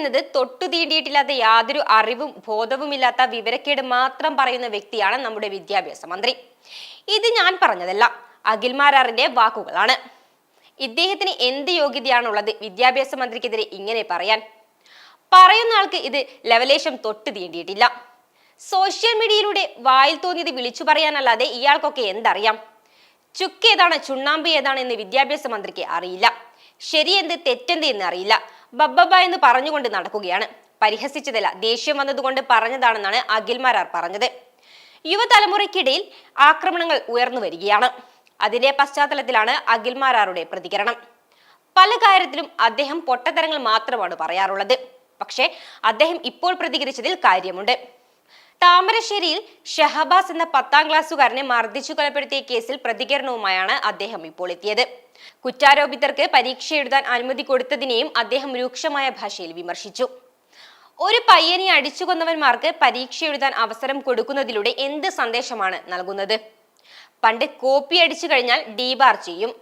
എന്നത് തൊട്ടു തീണ്ടിയിട്ടില്ലാത്ത യാതൊരു അറിവും ബോധവുമില്ലാത്ത വിവരക്കേട് മാത്രം പറയുന്ന വ്യക്തിയാണ് നമ്മുടെ വിദ്യാഭ്യാസ മന്ത്രി. ഇത് ഞാൻ പറഞ്ഞതല്ല. അഖിൽമാരാറിന്റെ വാക്കുകളാണ്. ഇദ്ദേഹത്തിന് എന്ത് യോഗ്യതയാണുള്ളത്? വിദ്യാഭ്യാസ മന്ത്രിക്കെതിരെ ഇങ്ങനെ പറയാൻ. പറയുന്ന ആൾക്ക് ഇത് ലവലേശം തൊട്ട് തീണ്ടിയിട്ടില്ല. സോഷ്യൽ മീഡിയയിലൂടെ വായിൽ തോന്നിയത് വിളിച്ചു പറയാനല്ലാതെ ഇയാൾക്കൊക്കെ എന്തറിയാം? ചുക്ക് ഏതാണ് ചുണ്ണാമ്പ് ഏതാണ് എന്ന് വിദ്യാഭ്യാസ മന്ത്രിക്ക് അറിയില്ല. ശരിയെന്ത് തെറ്റെന്ത് എന്ന് അറിയില്ല ബബ്ബബ എന്ന് പറഞ്ഞുകൊണ്ട് നടക്കുകയാണ്. പരിഹസിച്ചതല്ല. ദേഷ്യം വന്നതുകൊണ്ട് പറഞ്ഞതാണെന്നാണ് അഖിൽമാരാർ പറഞ്ഞത്. യുവതലമുറയ്ക്കിടയിൽ ആക്രമണങ്ങൾ ഉയർന്നു വരികയാണ്. അതിന്റെ പശ്ചാത്തലത്തിലാണ് അഖിൽമാരാറുടെ പ്രതികരണം. പല കാര്യത്തിലും അദ്ദേഹം പൊട്ടത്തരങ്ങൾ മാത്രമാണ് പറയാറുള്ളത്. പക്ഷേ അദ്ദേഹം ഇപ്പോൾ പ്രതികരിച്ചതിൽ കാര്യമുണ്ട്. താമരശ്ശേരിയിൽ ഷഹബാസ് എന്ന പത്താം ക്ലാസ്സുകാരനെ മർദ്ദിച്ചു കൊലപ്പെടുത്തിയ കേസിൽ പ്രതികരണവുമായാണ് അദ്ദേഹം ഇപ്പോൾ എത്തിയത്. കുറ്റാരോപിതർക്ക് പരീക്ഷ എഴുതാൻ അനുമതി കൊടുത്തതിനെയും അദ്ദേഹം രൂക്ഷമായ ഭാഷയിൽ വിമർശിച്ചു. ഒരു പയ്യനെ അടിച്ചു കൊന്നവന്മാർക്ക് പരീക്ഷ എഴുതാൻ അവസരം കൊടുക്കുന്നതിലൂടെ എന്ത് സന്ദേശമാണ് നൽകുന്നത്? പണ്ട് കോപ്പി അടിച്ചു കഴിഞ്ഞാൽ ഡീബാർ ചെയ്യും.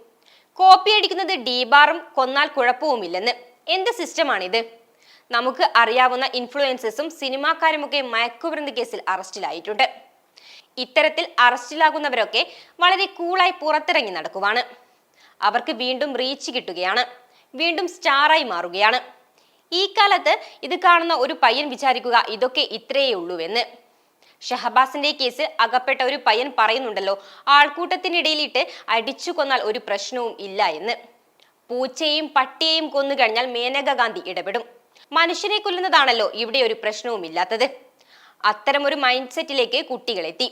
കോപ്പി അടിക്കുന്നത് ഡീബാറും കൊന്നാൽ കുഴപ്പവുമില്ലെന്ന്. എന്ത് സിസ്റ്റമാണിത്? നമുക്ക് അറിയാവുന്ന ഇൻഫ്ലുവൻസേഴ്സും സിനിമാക്കാരുമൊക്കെ മയക്കുമരുന്ന് കേസിൽ അറസ്റ്റിലായിട്ടുണ്ട്. ഇത്തരത്തിൽ അറസ്റ്റിലാകുന്നവരൊക്കെ വളരെ കൂളായി പുറത്തിറങ്ങി നടക്കുവാണ്. അവർക്ക് വീണ്ടും റീച്ച് കിട്ടുകയാണ്. വീണ്ടും സ്റ്റാറായി മാറുകയാണ്. ഈ കാലത്ത് ഇത് കാണുന്ന ഒരു പയ്യൻ വിചാരിക്കുക ഇതൊക്കെ ഇത്രയേ ഉള്ളൂവെന്ന് ഷഹബാസിന്റെ കേസിൽ അകപ്പെട്ട ഒരു പയ്യൻ പറയുന്നുണ്ടല്ലോ ആൾക്കൂട്ടത്തിനിടയിലിട്ട് അടിച്ചു കൊന്നാൽ ഒരു പ്രശ്നവും ഇല്ല എന്ന്. പൂച്ചയെയും പട്ടിയെയും കൊന്നു കഴിഞ്ഞാൽ മേനക ഇടപെടും. മനുഷ്യനെ കൊല്ലുന്നതാണല്ലോ ഇവിടെ ഒരു പ്രശ്നവും ഇല്ലാത്തത്. അത്തരമൊരു മൈൻഡ് സെറ്റിലേക്ക് കുട്ടികളെത്തി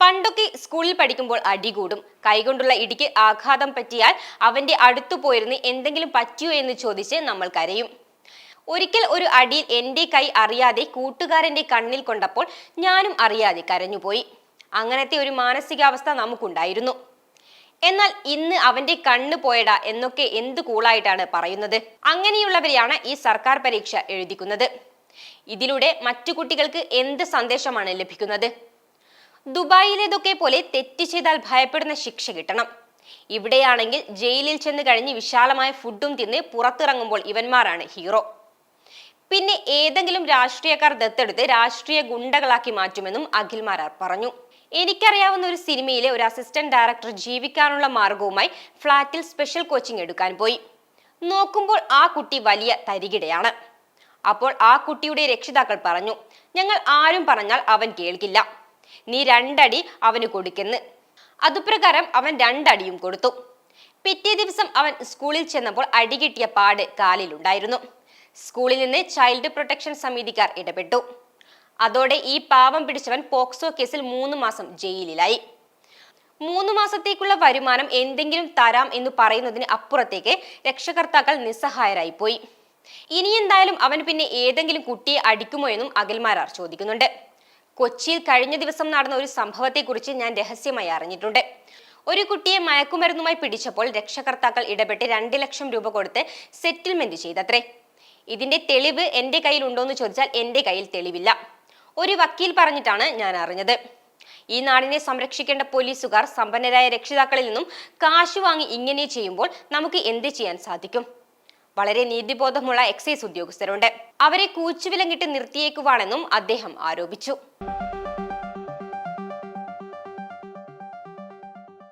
പണ്ടൊക്കെ സ്കൂളിൽ പഠിക്കുമ്പോൾ അടികൂടും കൈകൊണ്ടുള്ള ഇടിക്ക് ആഘാതം പറ്റിയാൽ അവന്റെ അടുത്തു പോയിരുന്ന് എന്തെങ്കിലും പറ്റിയോ എന്ന് ചോദിച്ച് നമ്മൾ കരയും. ഒരിക്കൽ ഒരു അടിയിൽ എന്റെ കൈ അറിയാതെ കൂട്ടുകാരന്റെ കണ്ണിൽ കൊണ്ടപ്പോൾ ഞാനും അറിയാതെ കരഞ്ഞുപോയി. അങ്ങനത്തെ ഒരു മാനസികാവസ്ഥ നമുക്കുണ്ടായിരുന്നു. എന്നാൽ ഇന്ന് അവന്റെ കണ്ണ് പോയടാ എന്നൊക്കെ എന്ത് കൂളായിട്ടാണ് പറയുന്നത്? അങ്ങനെയുള്ളവരെയാണ് ഈ സർക്കാർ പരീക്ഷ എഴുതിക്കുന്നത്. ഇതിലൂടെ മറ്റു കുട്ടികൾക്ക് എന്ത് സന്ദേശമാണ് ലഭിക്കുന്നത്? ദുബായിലേതൊക്കെ പോലെ തെറ്റ് ചെയ്താൽ ഭയപ്പെടുന്ന ശിക്ഷ കിട്ടണം. ഇവിടെയാണെങ്കിൽ ജയിലിൽ ചെന്ന് കഴിഞ്ഞ് വിശാലമായ ഫുഡും തിന്ന് പുറത്തിറങ്ങുമ്പോൾ ഇവന്മാരാണ് ഹീറോ. പിന്നെ ഏതെങ്കിലും രാഷ്ട്രീയക്കാർ ദത്തെടുത്ത് രാഷ്ട്രീയ ഗുണ്ടകളാക്കി മാറ്റുമെന്നും അഖിൽമാരാർ പറഞ്ഞു. എനിക്കറിയാവുന്ന ഒരു സിനിമയിലെ ഒരു അസിസ്റ്റന്റ് ഡയറക്ടർ ജീവിക്കാനുള്ള മാർഗവുമായി ഫ്ളാറ്റിൽ സ്പെഷ്യൽ കോച്ചിങ് എടുക്കാൻ പോയി. നോക്കുമ്പോൾ ആ കുട്ടി വലിയ തരികിടയാണ്. അപ്പോൾ ആ കുട്ടിയുടെ രക്ഷിതാക്കൾ പറഞ്ഞു ഞങ്ങൾ ആരും പറഞ്ഞാൽ അവൻ കേൾക്കില്ല. നീ രണ്ടടി അവന് കൊടുക്കുന്നു. അതുപ്രകാരം അവൻ രണ്ടടിയും കൊടുത്തു. പിറ്റേ ദിവസം അവൻ സ്കൂളിൽ ചെന്നപ്പോൾ അടികിട്ടിയ പാട് കാലിലുണ്ടായിരുന്നു. സ്കൂളിൽ നിന്ന് ചൈൽഡ് പ്രൊട്ടക്ഷൻ സമിതിക്കാർ ഇടപെട്ടു. അതോടെ ഈ പാവം പിടിച്ചവൻ പോക്സോ കേസിൽ മൂന്ന് മാസം ജയിലിലായി. മൂന്ന് മാസത്തേക്കുള്ള വരുമാനം എന്തെങ്കിലും തരാം എന്ന് പറയുന്നതിന് അപ്പുറത്തേക്ക് രക്ഷകർത്താക്കൾ നിസ്സഹായരായി പോയി ഇനി എന്തായാലും അവൻ പിന്നെ ഏതെങ്കിലും കുട്ടിയെ അടിക്കുമോ എന്നും അഖിൽമാരാർ ചോദിക്കുന്നുണ്ട്. കൊച്ചിയിൽ കഴിഞ്ഞ ദിവസം നടന്ന ഒരു സംഭവത്തെക്കുറിച്ച് ഞാൻ രഹസ്യമായി അറിഞ്ഞിട്ടുണ്ട്. ഒരു കുട്ടിയെ മയക്കുമരുന്നുമായി പിടിച്ചപ്പോൾ രക്ഷകർത്താക്കൾ ഇടപെട്ട് രണ്ട് ലക്ഷം രൂപ കൊടുത്ത് സെറ്റിൽമെന്റ് ചെയ്തത്രേ. ഇതിന്റെ തെളിവ് എന്റെ കയ്യിൽ ഉണ്ടോ എന്ന് ചോദിച്ചാൽ എന്റെ കയ്യിൽ തെളിവില്ല. ഒരു വക്കീൽ പറഞ്ഞിട്ടാണ് ഞാൻ അറിഞ്ഞത്. ഈ നാടിനെ സംരക്ഷിക്കേണ്ട പോലീസുകാർ സമ്പന്നരായ രക്ഷിതാക്കളിൽ നിന്നും കാശ് വാങ്ങി ഇങ്ങനെ ചെയ്യുമ്പോൾ നമുക്ക് എന്ത് ചെയ്യാൻ സാധിക്കും? വളരെ നീതിബോധമുള്ള എക്സൈസ് ഉദ്യോഗസ്ഥരുണ്ട്. അവരെ കൂച്ചുവിലങ്ങിട്ട് നിർത്തിയേക്കുവാണെന്നും അദ്ദേഹം ആരോപിച്ചു.